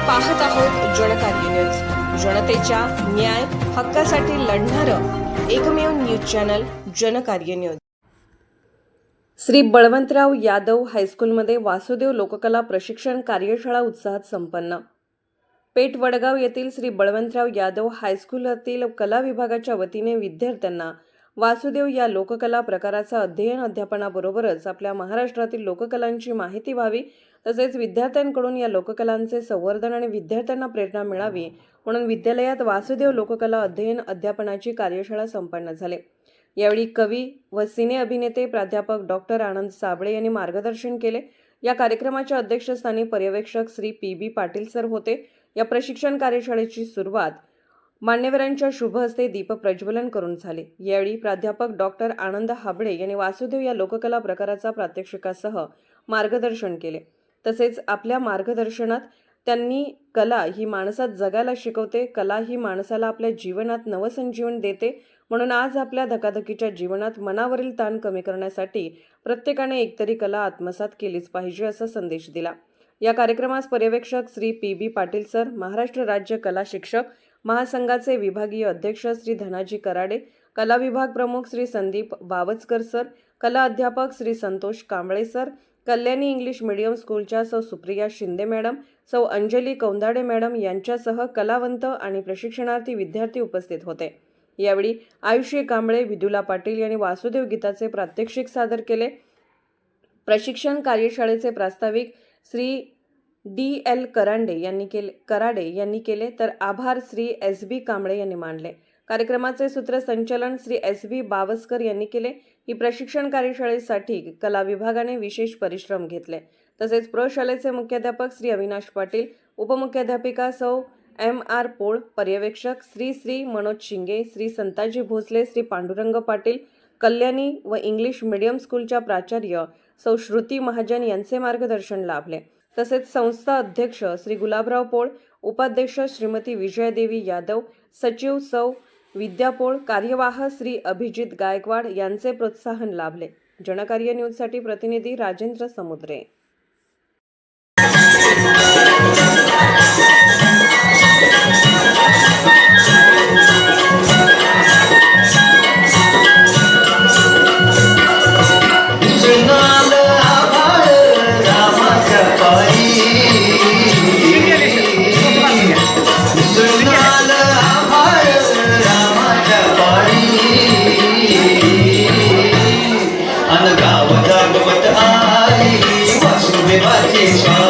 पाहत आहोत जनकार्य न्यूज. जनतेच्या न्याय हक्कासाठी लढणारं एकमेव news channel Janakarya news. Shri Balwantrao Yadav हायस्कूलमध्ये वासुदेव लोककला प्रशिक्षण कार्यशाळा उत्साहात संपन्न. पेठ वडगाव येथील श्री बळवंतराव यादव हायस्कूलातील कला विभागाच्या वतीने विद्यार्थ्यांना वासुदेव या लोककला प्रकाराचा अध्ययन अध्यापनाबरोबरच आपल्या महाराष्ट्रातील लोककलांची माहिती व्हावी तसेच विद्यार्थ्यांकडून या लोककलांचे संवर्धन आणि विद्यार्थ्यांना प्रेरणा मिळावी म्हणून विद्यालयात वासुदेव लोककला अध्ययन अध्यापनाची कार्यशाळा संपन्न झाली. यावेळी कवी व सिने अभिनेते प्राध्यापक डॉक्टर आनंद साबळे यांनी मार्गदर्शन केले. या कार्यक्रमाच्या अध्यक्षस्थानी पर्यवेक्षक Shri P B Patil sir होते. या प्रशिक्षण कार्यशाळेची सुरुवात मान्यवरांच्या शुभ हस्ते दीप प्रज्वलन करून झाले. यावेळी प्राध्यापक डॉक्टर आनंद हाबळे यांनी वासुदेव या लोककला प्रकाराचा प्रात्यक्षिकासह मार्गदर्शन केले. तसेच आपल्या मार्गदर्शनात त्यांनी कला ही माणसात जगायला शिकवते कला ही माणसाला आपल्या जीवनात नवसंजीवन देते म्हणून आज आपल्या धकाधकीच्या जीवनात मनावरील ताण कमी करण्यासाठी प्रत्येकाने एकतरी कला आत्मसात केलीच पाहिजे असा संदेश दिला. या कार्यक्रमास पर्यवेक्षक Shri P B Patil sir Maharashtra राज्य कला शिक्षक महासंघाचे विभागीय अध्यक्ष श्री धनाजी कराडे कला विभाग प्रमुख श्री संदीप बावचकर सर कला अध्यापक Shri Santosh Kamble sir Kalyani English medium स्कूलच्या सौ सुप्रिया शिंदे मॅडम सौ अंजली कौंदाडे मॅडम यांच्यासह कलावंत आणि प्रशिक्षणार्थी विद्यार्थी उपस्थित होते. यावेळी आयुषी कांबळे विदुला पाटील यांनी वासुदेव गीताचे प्रात्यक्षिक सादर केले. प्रशिक्षण कार्यशाळेचे प्रास्ताविक श्री डी एल करांडे यांनी केले कराडे यांनी केले तर आभार श्री एस बी कांबळे यांनी मांडले. कार्यक्रमाचे सूत्रसंचलन श्री एस बी बावस्कर यांनी केले. ही प्रशिक्षण कार्यशाळेसाठी कला विभागाने विशेष परिश्रम घेतले. तसेच प्रशालेचे मुख्याध्यापक श्री अविनाश पाटील उपमुख्याध्यापिका सौ एम आर पोळ पर्यवेक्षक श्री श्री मनोज शिंगे श्री संताजी भोसले श्री पांडुरंग पाटील कल्याणी व इंग्लिश मीडियम स्कूलच्या प्राचार्य सौ श्रुती महाजन यांचे मार्गदर्शन लाभले. तसेच संस्था अध्यक्ष श्री गुलाबराव पोळ उपाध्यक्ष श्रीमती विजयदेवी यादव सचिव सौ विद्यापोळ कार्यवाह श्री अभिजित गायकवाड यांचे प्रोत्साहन लाभले. जनकार्य न्यूजसाठी प्रतिनिधी राजेंद्र समुद्रे. Satisfação